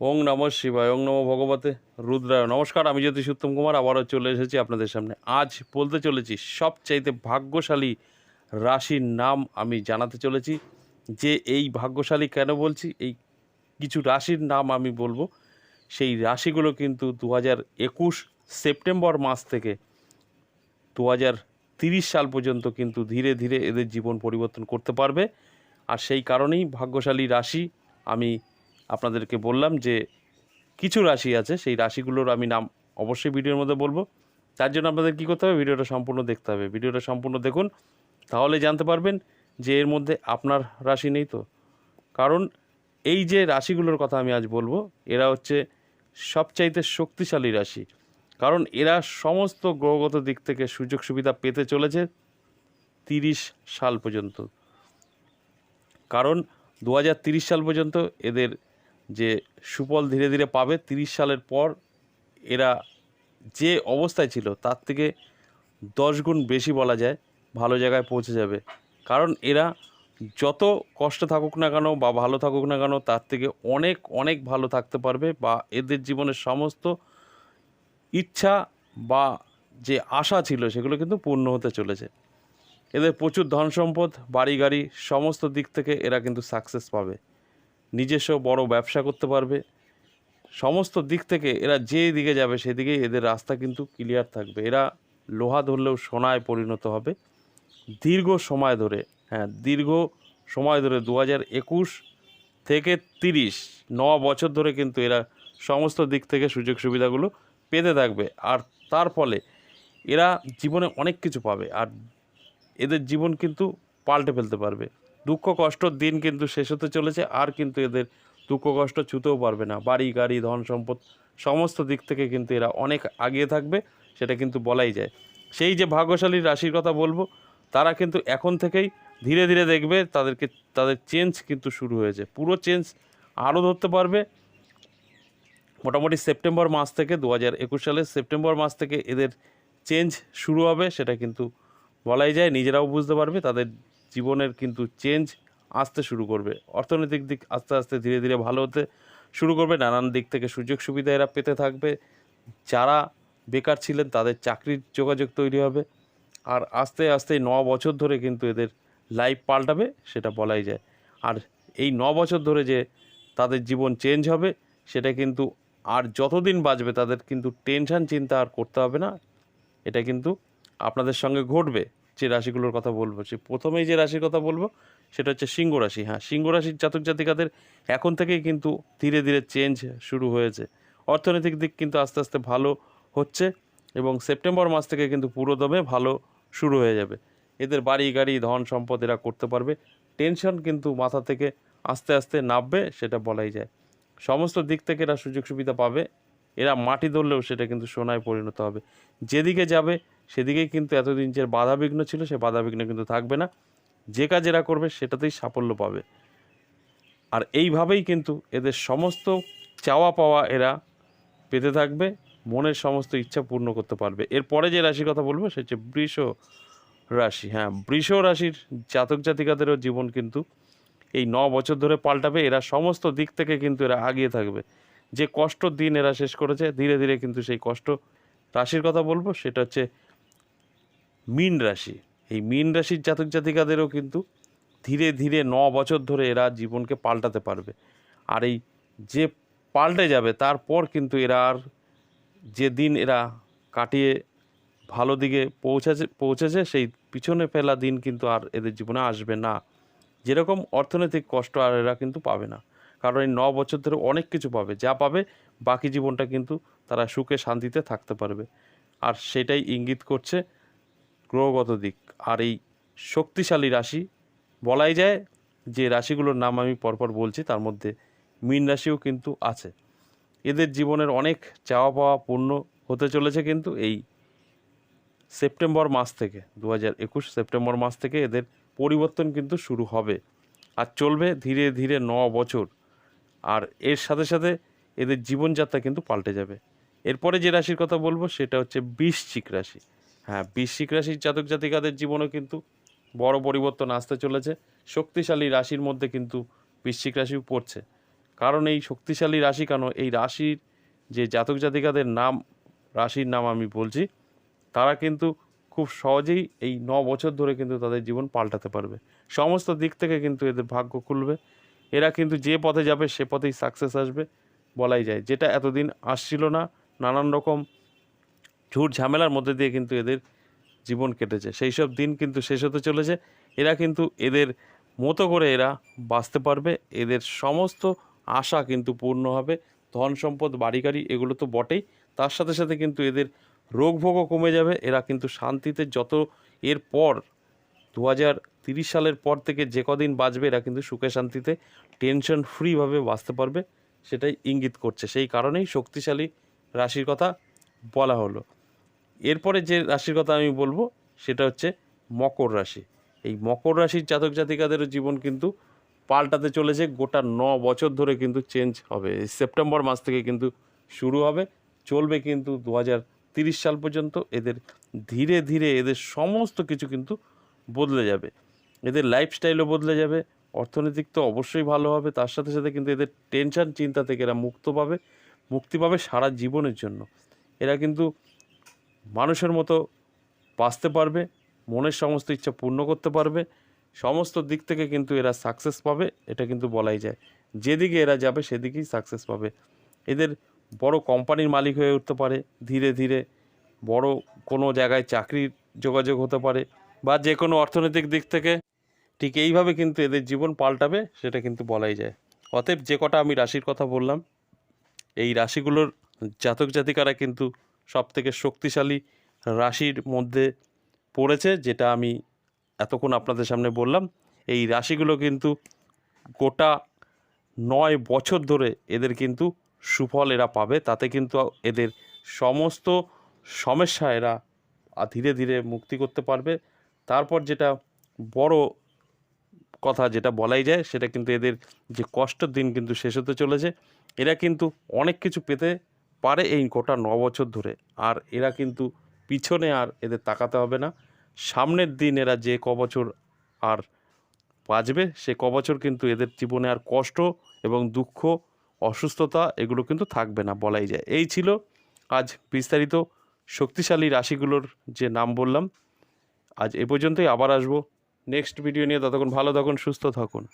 ওং নম শিবায়, ওং নম ভগবতে রুদ্রায়। নমস্কার, আমি জ্যোতিষ উত্তম কুমার, আবারও চলে এসেছি আপনাদের সামনে। আজ বলতে চলেছি, সবচাইতে ভাগ্যশালী রাশির নাম আমি জানাতে চলেছি। যে এই ভাগ্যশালী কেন বলছি? এই কিছু রাশির নাম আমি বলব। সেই রাশিগুলো কিন্তু দু হাজার একুশ সেপ্টেম্বর মাস থেকে দু হাজার তিরিশ সাল পর্যন্ত কিন্তু ধীরে ধীরে এদের জীবন পরিবর্তন করতে পারবে। আর সেই কারণেই ভাগ্যশালী রাশি আমি আপনাদেরকে বললাম যে কিছু রাশি আছে, সেই রাশিগুলোর আমি নাম অবশ্যই ভিডিওর মধ্যে বলব। তার জন্য আপনাদের কী করতে হবে? ভিডিওটা সম্পূর্ণ দেখতে হবে। ভিডিওটা সম্পূর্ণ দেখুন, তাহলে জানতে পারবেন যে এর মধ্যে আপনার রাশি নেই তো। কারণ এই যে রাশিগুলোর কথা আমি আজ বলব, এরা হচ্ছে সবচাইতে শক্তিশালী রাশি। কারণ এরা সমস্ত গ্রহগত দিক থেকে সুযোগ সুবিধা পেতে চলেছে তিরিশ সাল পর্যন্ত। কারণ দু সাল পর্যন্ত এদের যে সুফল ধীরে ধীরে পাবে তিরিশ সালের পর এরা যে অবস্থায় ছিল তার থেকে দশ গুণ বেশি বলা যায় ভালো জায়গায় পৌঁছে যাবে। কারণ এরা যত কষ্ট থাকুক না কেন বা ভালো থাকুক না কেন তার থেকে অনেক অনেক ভালো থাকতে পারবে বা এদের জীবনের সমস্ত ইচ্ছা বা যে আশা ছিল সেগুলো কিন্তু পূর্ণ হতে চলেছে। এদের প্রচুর ধন সম্পদ বাড়ি গাড়ি সমস্ত দিক থেকে এরা কিন্তু সাকসেস পাবে। নিজস্ব বড় ব্যবসা করতে পারবে। সমস্ত দিক থেকে এরা যে দিকে যাবে সেদিকেই এদের রাস্তা কিন্তু ক্লিয়ার থাকবে। এরা লোহা ধরলেও সোনায় পরিণত হবে। দীর্ঘ সময় ধরে হ্যাঁ দীর্ঘ সময় ধরে দু একুশ থেকে তিরিশ, ন বছর ধরে কিন্তু এরা সমস্ত দিক থেকে সুযোগ সুবিধাগুলো পেতে থাকবে। আর তার ফলে এরা জীবনে অনেক কিছু পাবে। আর এদের জীবন কিন্তু পাল্টে ফেলতে পারবে। দুঃখ কষ্টর দিন কিন্তু শেষ হতে চলেছে, আর কিন্তু এদের দুঃখ কষ্ট ছুতেও পারবে না। বাড়ি, গাড়ি, ধন সম্পদ সমস্ত দিক থেকে কিন্তু এরা অনেক আগিয়ে থাকবে, সেটা কিন্তু বলাই যায়। সেই যে ভাগ্যশালী রাশির কথা বলব, তারা কিন্তু এখন থেকেই ধীরে ধীরে দেখবে তাদেরকে, তাদের চেঞ্জ কিন্তু শুরু হয়েছে। পুরো চেঞ্জ আরও ধরতে পারবে। মোটামুটি সেপ্টেম্বর মাস থেকে দু হাজার একুশ সালের সেপ্টেম্বর মাস থেকে এদের চেঞ্জ শুরু হবে, সেটা কিন্তু বলাই যায়, নিজেরাও বুঝতে পারবে, তাদের জীবনের কিন্তু চেঞ্জ আসতে শুরু করবে। অর্থনৈতিক দিক আস্তে আস্তে ধীরে ধীরে ভালো হতে শুরু করবে। নানান দিক থেকে সুযোগ সুবিধা এরা পেতে থাকবে। যারা বেকার ছিলেন তাদের চাকরির যোগাযোগ তৈরি হবে। আর আস্তে আস্তে ন বছর ধরে কিন্তু এদের লাইফ পাল্টাবে, সেটা বলাই যায়। আর এই ন বছর ধরে যে তাদের জীবন চেঞ্জ হবে, সেটা কিন্তু আর যতদিন বাঁচবে তাদের কিন্তু টেনশন চিন্তা আর করতে হবে না। এটা কিন্তু আপনাদের সঙ্গে ঘটবে। যে রাশিগুলোর কথা বলব, সে প্রথমেই যে রাশির কথা বলব, সেটা হচ্ছে সিংহ রাশি। হ্যাঁ সিংহ রাশির জাতক জাতিকাদের এখন থেকেই কিন্তু ধীরে ধীরে চেঞ্জ শুরু হয়েছে। অর্থনৈতিক দিক কিন্তু আস্তে আস্তে ভালো হচ্ছে এবং সেপ্টেম্বর মাস থেকে কিন্তু পুরোদমে ভালো শুরু হয়ে যাবে। এদের বাড়ি, গাড়ি, ধন সম্পদ এরা করতে পারবে। টেনশন কিন্তু মাথা থেকে আস্তে আস্তে নামবে, সেটা বলাই যায়। সমস্ত দিক থেকে এরা সুযোগ সুবিধা পাবে। এরা মাটি ধরলেও সেটা কিন্তু সোনায় পরিণত হবে। যেদিকে যাবে সেদিকেই কিন্তু এতদিন যে বাধাবিঘ্ন ছিল সে বাধাবিঘ্ন কিন্তু থাকবে না। যে কাজ এরা করবে, সেটাতেই সাফল্য পাবে। আর এইভাবেই কিন্তু এদের সমস্ত চাওয়া পাওয়া এরা পেতে থাকবে, মনের সমস্ত ইচ্ছা পূর্ণ করতে পারবে। এরপরে যে রাশির কথা বলব সে হচ্ছে বৃষ রাশি। হ্যাঁ বৃষ রাশির জাতক জাতিকাদেরও জীবন কিন্তু এই ন বছর ধরে পাল্টাবে। এরা সমস্ত দিক থেকে কিন্তু এরা আগিয়ে থাকবে। যে কষ্টর দিন এরা শেষ করেছে, ধীরে ধীরে কিন্তু সেই কষ্ট রাশির কথা বলব, সেটা হচ্ছে মীন রাশি। এই মীন রাশির জাতক জাতিকাদেরও কিন্তু ধীরে ধীরে ন বছর ধরে এরা জীবনকে পাল্টাতে পারবে। আর এই যে পাল্টে যাবে, তারপর কিন্তু এরা আর যে দিন এরা কাটিয়ে ভালো দিকে পৌঁছেছে পৌঁছেছে, সেই পিছনে ফেলা দিন কিন্তু আর এদের জীবনে আসবে না। যেরকম অর্থনৈতিক কষ্ট আর এরা কিন্তু পাবে না। কারণ এই ন বছর ধরে অনেক কিছু পাবে। যা পাবে, বাকি জীবনটা কিন্তু তারা সুখে শান্তিতে থাকতে পারবে। আর সেটাই ইঙ্গিত করছে গ্রহগত দিক। আর এই শক্তিশালী রাশি, বলাই যায় যে রাশিগুলোর নাম আমি পরপর বলছি, তার মধ্যে মীন রাশিও কিন্তু আছে। এদের জীবনের অনেক চাওয়া পাওয়া পূর্ণ হতে চলেছে কিন্তু এই সেপ্টেম্বর মাস থেকে, দু একুশ সেপ্টেম্বর মাস থেকে এদের পরিবর্তন কিন্তু শুরু হবে। আর চলবে ধীরে ধীরে ন বছর। আর এর সাথে সাথে এদের জীবনযাত্রা কিন্তু পাল্টে যাবে। এরপরে যে রাশির কথা বলব, সেটা হচ্ছে বৃশ্চিক রাশি। হ্যাঁ বৃশ্চিক রাশির জাতক জাতিকাদের জীবনেও কিন্তু বড় পরিবর্তন আসতে চলেছে। শক্তিশালী রাশির মধ্যে কিন্তু বৃশ্চিক রাশিও পড়ছে। কারণ এই শক্তিশালী রাশি কেন? এই রাশির যে জাতক জাতিকাদের নাম, রাশির নাম আমি বলছি, তারা কিন্তু খুব সহজেই এই ন বছর ধরে কিন্তু তাদের জীবন পাল্টাতে পারবে। সমস্ত দিক থেকে কিন্তু এদের ভাগ্য খুলবে। এরা কিন্তু যে পথে যাবে সে পথেই সাকসেস আসবে বলাই যায়। যেটা এতদিন আসছিল না, নানান রকম ঝুট ঝামেলার মধ্যে দিয়ে কিন্তু এদের জীবন কেটেছে। সেই সব দিন কিন্তু শেষ হতে চলেছে। এরা কিন্তু এদের মতো করে এরা বাঁচতে পারবে। এদের সমস্ত আশা কিন্তু পূর্ণ হবে। ধন সম্পদ, বাড়ি গাড়ি এগুলো তো বটেই। তার সাথে সাথে কিন্তু এদের রোগ ভোগও কমে যাবে। এরা কিন্তু শান্তিতে যত এর পর দু সালের পর থেকে যে কদিন বাঁচবে, এরা কিন্তু সুখে শান্তিতে, টেনশন ফ্রিভাবে বাঁচতে পারবে। সেটাই ইঙ্গিত করছে। সেই কারণেই শক্তিশালী রাশির কথা বলা হলো। এরপরে যে রাশির কথা আমি বলব, সেটা হচ্ছে মকর রাশি। এই মকর রাশির জাতক জাতিকাদেরও জীবন কিন্তু পাল্টাতে চলেছে, গোটা ন বছর ধরে কিন্তু চেঞ্জ হবে। এই সেপ্টেম্বর মাস থেকে কিন্তু শুরু হবে, চলবে কিন্তু দু সাল পর্যন্ত। এদের ধীরে ধীরে এদের সমস্ত কিছু কিন্তু বদলে যাবে। এদের লাইফস্টাইলও বদলে যাবে, অর্থনৈতিক তো অবশ্যই ভালো হবে, তার সাথে সাথে কিন্তু এদের টেনশন চিন্তা থেকে এরা মুক্ত পাবে, মুক্তি পাবে সারা জীবনের জন্য। এরা কিন্তু মানুষের মতো বাঁচতে পারবে, মনের সমস্ত ইচ্ছা পূর্ণ করতে পারবে, সমস্ত দিক থেকে কিন্তু এরা সাকসেস পাবে, এটা কিন্তু বলাই যায়। যেদিকে এরা যাবে, সেদিকেই সাকসেস পাবে। এদের বড় কোম্পানির মালিক হয়ে উঠতে পারে, ধীরে ধীরে বড় কোনো জায়গায় চাকরির যোগাযোগ হতে পারে, বা যে কোনো অর্থনৈতিক দিক থেকে ঠিক এইভাবে কিন্তু এদের জীবন পাল্টাবে, সেটা কিন্তু বলাই যায়। অতএব যে কটা আমি রাশির কথা বললাম, এই রাশিগুলোর জাতক জাতিকারা কিন্তু সব থেকে শক্তিশালী রাশির মধ্যে পড়েছে, যেটা আমি এতক্ষণ আপনাদের সামনে বললাম। এই রাশিগুলো কিন্তু গোটা নয় বছর ধরে এদের কিন্তু সুফল এরা পাবে। তাতে কিন্তু এদের সমস্ত সমস্যা এরা ধীরে ধীরে মুক্তি করতে পারবে। তারপর যেটা বড় কথা যেটা বলাই যায়, সেটা কিন্তু এদের যে কষ্টের দিন কিন্তু শেষ হতে চলেছে। এরা কিন্তু অনেক কিছু পেতে পারে এই গোটা ন বছর ধরে। আর এরা কিন্তু পিছনে আর এদের তাকাতে হবে না। সামনের দিন এরা যে ক বছর আর বাঁচবে, সে ক বছর কিন্তু এদের জীবনে আর কষ্ট এবং দুঃখ, অসুস্থতা এগুলো কিন্তু থাকবে না বলাই যায়। এই ছিল আজ বিস্তারিত শক্তিশালী রাশিগুলোর যে নাম বললাম। আজ এ পর্যন্তই আবার আসব। নেক্সট ভিডিও নিয়ে ততক্ষণ ভালো থাকুন, সুস্থ থাকুন।